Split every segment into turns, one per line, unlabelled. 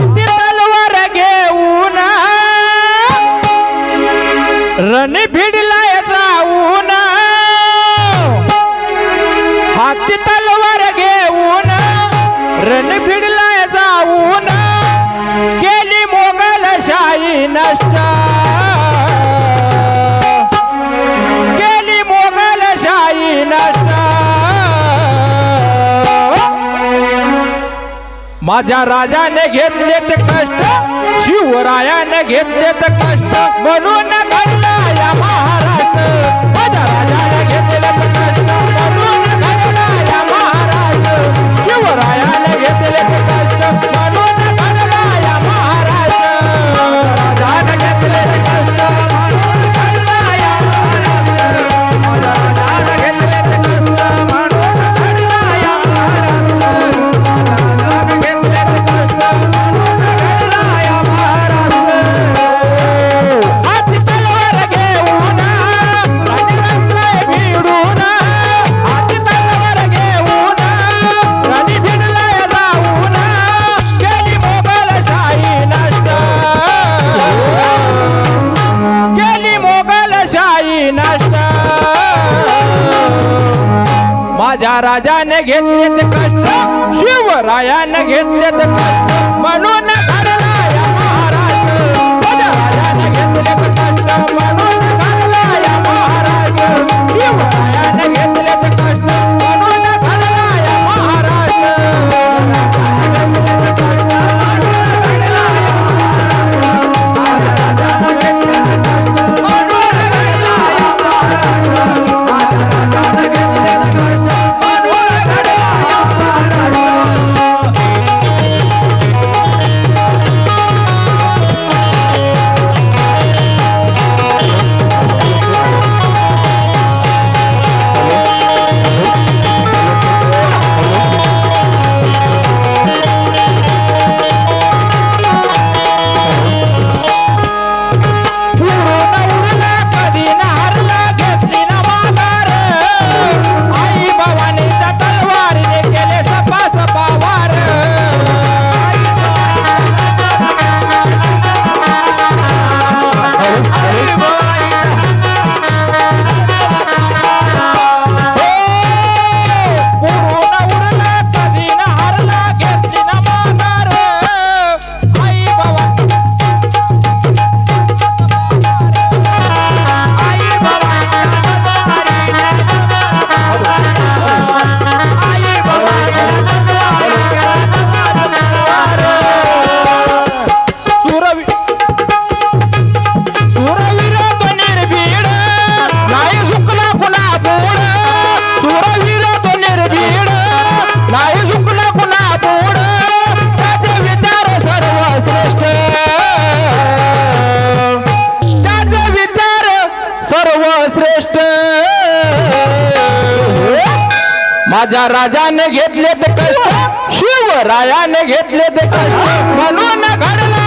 Mate. माझ्या राजाने घेतले ते कष्ट शिवरायाने घेतले ते कष्ट. म्हणून घडला या महाराष्ट्र माझ्या राजाने राजा राजाने घेतलेत कष्ट शिवरायाने घेतलेत कष्ट म्हणून माझ्या राजाने घेतले ते कष्ट शिवरायाने घेतले ते कष्ट. म्हणून घडलं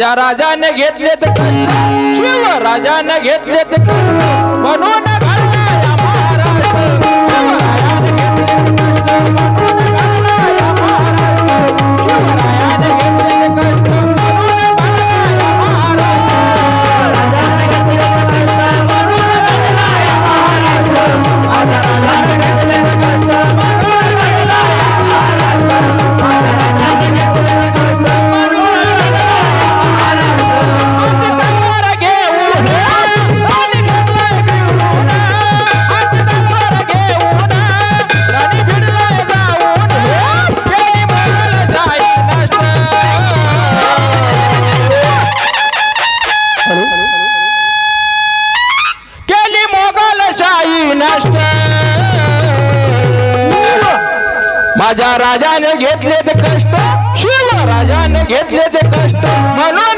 राजा राजाने घेतलेत शिव राजाने तर म्हणून केली मोगलशाही नष्ट. माझ्या राजाने घेतले ते कष्ट. शिव राजाने घेतले ते कष्ट. म्हणून